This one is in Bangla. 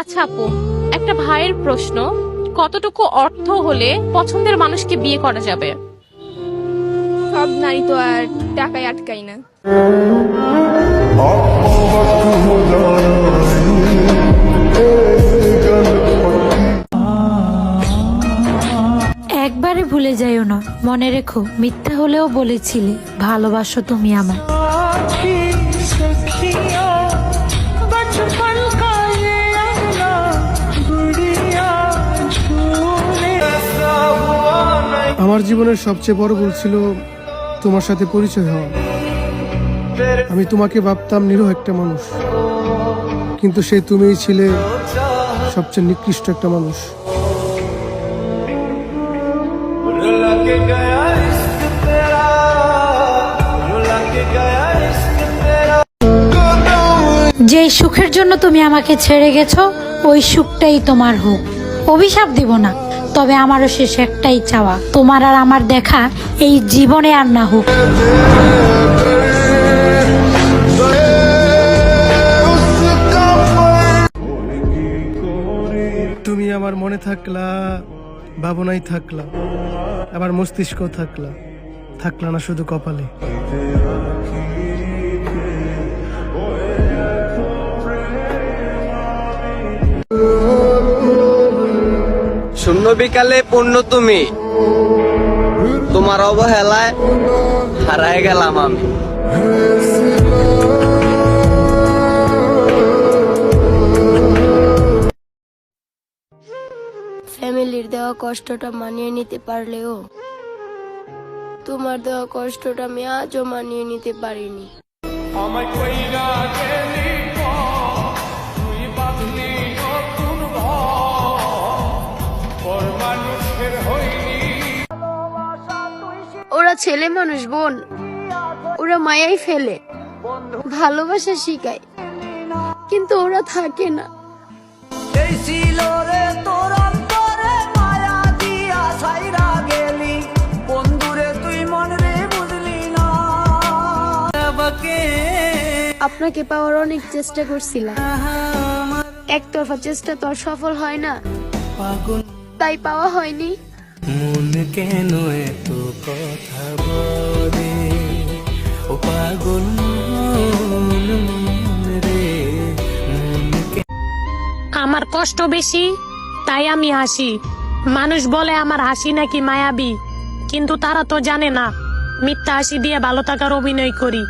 আচ্ছা আপু একটা ভাইয়ের প্রশ্ন কতটুকু অর্থ হলে পছন্দের মানুষকে বিয়ে করা যাবে? সব নারী তো আর টাকায় আটকাই না। একবারে ভুলে যাইও না মনে রেখো মিথ্যা হলেও বলেছিলে ভালোবাসো তুমি আমায়। আমার জীবনের সবচেয়ে বড় ভুল ছিল তোমার সাথে পরিচয় হওয়া। আমি তোমাকে ভাবতাম নিরহ একটা মানুষ। কিন্তু সে তুমিই ছিলে সবচেয়ে নিকৃষ্ট একটা মানুষ। যে সুখের জন্য তুমি আমাকে ছেড়ে গেছো, ওই সুখটাই তোমার হোক। অভিশাপ দিব না। তবে আমারও শেষ একটাই চাওয়া। তোমার আর আমার দেখা এই জীবনে আর না হোক। তুমি আমার মনে থাকলা ভাবনাই থাকলা আবার মস্তিষ্ক থাকলা থাকলা না শুধু কপালে। শূন্য বিকালে পূর্ণ তুমি। তোমার অবহেলায় হারায় গেলাম আমি। ফ্যামিলির দেওয়া কষ্টটা মানিয়ে নিতে পারলেও তোমার দেওয়া কষ্টটা আমি আজও মানিয়ে নিতে পারিনি। ওরা ছেলে মানুষ বোন। ওরা মায়াই ফেলে ভালোবাসা শিখায়। কিন্তু ওরা থাকে না। মন আপনাকে পাওয়ার অনেক চেষ্টা করছিলাম। একতরফা চেষ্টা তো আর সফল হয় না। তাই পাওয়া হয়নি। মন কেন এত কথা বলে? ও পাগল আমার কষ্ট বেশি, তাই আমি হাসি। মানুষ বলে আমার হাসি নাকি মায়াবী, কিন্তু তারা তো জানে না। মিথ্যা হাসি দিয়ে ভালো থাকার অভিনয় করি।